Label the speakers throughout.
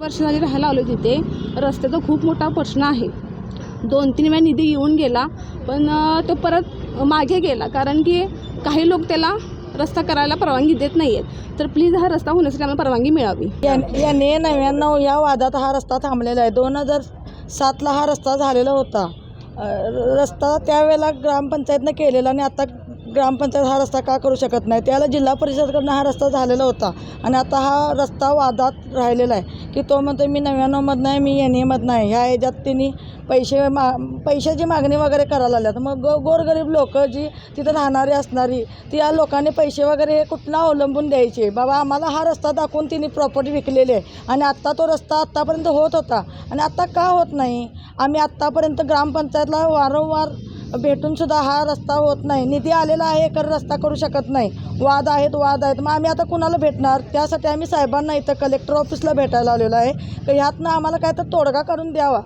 Speaker 1: वर्ष झाली राहायला आलो तिथे. रस्त्याचा खूप मोठा प्रश्न आहे. दोन तीन वेळा निधी येऊन गेला पण तो परत मागे गेला. कारण की काही लोक त्याला रस्ता करायला परवानगी देत नाही आहेत तर प्लीज हा रस्ता होण्यासाठी आम्हाला परवानगी मिळावी.
Speaker 2: याने नव्याण्णव या वादात हा रस्ता थांबलेला आहे. दोन हजार सातला हा रस्ता झालेला होता. र- रस्ता त्यावेळेला ग्रामपंचायतनं केलेला आणि आता ग्रामपंचायत हा रस्ता का करू शकत नाही? त्याला जिल्हा परिषदकडनं हा रस्ता झालेला होता. आणि आता हा रस्ता वादात राहिलेला आहे की तो म्हणतो मी नव्याण्णवमधनं आहे मी एन एमधनं आहे ह्या ह्याच्यात त्यांनी पैसे मा पैशाची मागणी वगैरे करायला लागल्यात. मग गो गोरगरीब लोक जी तिथं राहणारी असणारी ती या लोकांनी पैसे वगैरे हे कुठनं अवलंबून द्यायचे? बाबा आम्हाला हा रस्ता दाखवून तिने प्रॉपर्टी विकलेली आहे. आणि आत्ता तो रस्ता आत्तापर्यंत होत होता. आणि आत्ता का होत नाही? आम्ही आत्तापर्यंत ग्रामपंचायतला वारंवार भेटून सुद्धा हा रस्ता होत नाही. निधी आलेला आहे तर रस्ता करू शकत नाही. वाद आहेत वाद आहेत. मग आम्ही आता कुणाला भेटणार? त्यासाठी आम्ही साहेबांना इथं कलेक्टर ऑफिसला भेटायला आलेलो आहे. की ह्यातनं आम्हाला काय तर तोडगा करून द्यावा.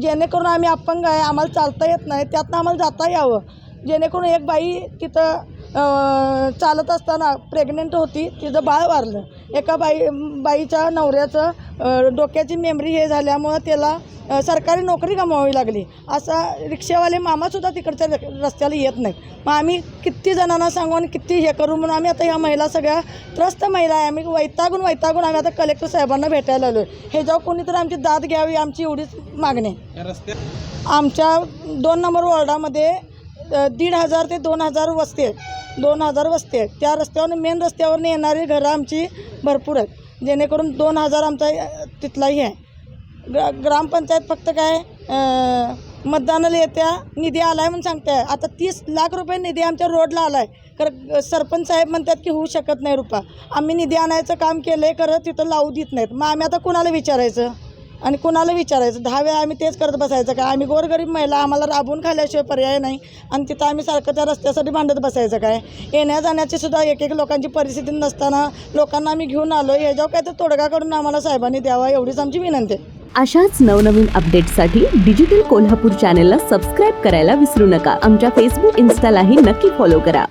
Speaker 2: जेणेकरून आम्ही अपंग आहे आम्हाला चालता येत नाही. त्यातनं आम्हाला जाता यावं. जेणेकरून एक बाई तिथं चालत असताना प्रेग्नेंट होती तिचं बाळ वारलं. एका बाई बाईच्या नवऱ्याचं डोक्याची मेमरी हे झाल्यामुळं त्याला सरकारी नोकरी गमावावी लागली. असा रिक्षावाले मामासुद्धा तिकडच्या रस्त्याला येत नाहीत. मग आम्ही किती जणांना सांगू आणि किती हे करू म्हणून आम्ही आता ह्या महिला सगळ्या त्रस्त महिला आहे. आम्ही वैतागून वैतागून आम्ही आता कलेक्टर साहेबांना भेटायला आलो आहे हे जेव्हा कोणीतरी आमची दाद घ्यावी आमची एवढीच मागणी. आमच्या दोन नंबर वॉर्डामध्ये दीड हजार ते दोन हजार वस्ती आहेत. दोन हजार वस्ती आहेत. त्या रस्त्यावर मेन रस्त्यावरून येणारी घरं आमची भरपूर आहेत. जेणेकरून दोन हजार आमचा तिथलाही आहे. ग्रा ग्रामपंचायत फक्त काय मतदानाला येत्या निधी आला आहे म्हणून सांगते आता तीस लाख रुपये निधी आमच्या रोडला आला आहे खरं सरपंच साहेब म्हणतात की होऊ शकत नाही रुपा. आम्ही निधी आणायचं काम केलं आहे खरं तिथं लावू देत नाहीत. मग आम्ही आता कुणाला विचारायचं? आणि कुणाला विचारायचं? दहा वेळा आम्ही तेच करत बसायचं का आम्ही गोरगरीब महिला आम्हाला राबून खाल्ल्याशिवाय पर्याय नाही. आणि तिथं आम्ही सारखं त्या रस्त्यासाठी भांडत बसायचं काय? येण्या जाण्याची सुद्धा एक एक लोकांची परिस्थिती नसताना लोकांना आम्ही घेऊन आलो याच्यावर काय तर तोडगा करून आम्हाला साहेबांनी द्यावा एवढीच आमची विनंती आहे.
Speaker 3: अशाच नवनवीन अपडेट्ससाठी डिजिटल कोल्हापूर चॅनेलला सबस्क्राईब करायला विसरू नका. आमच्या फेसबुक इन्स्टालाही नक्की फॉलो करा.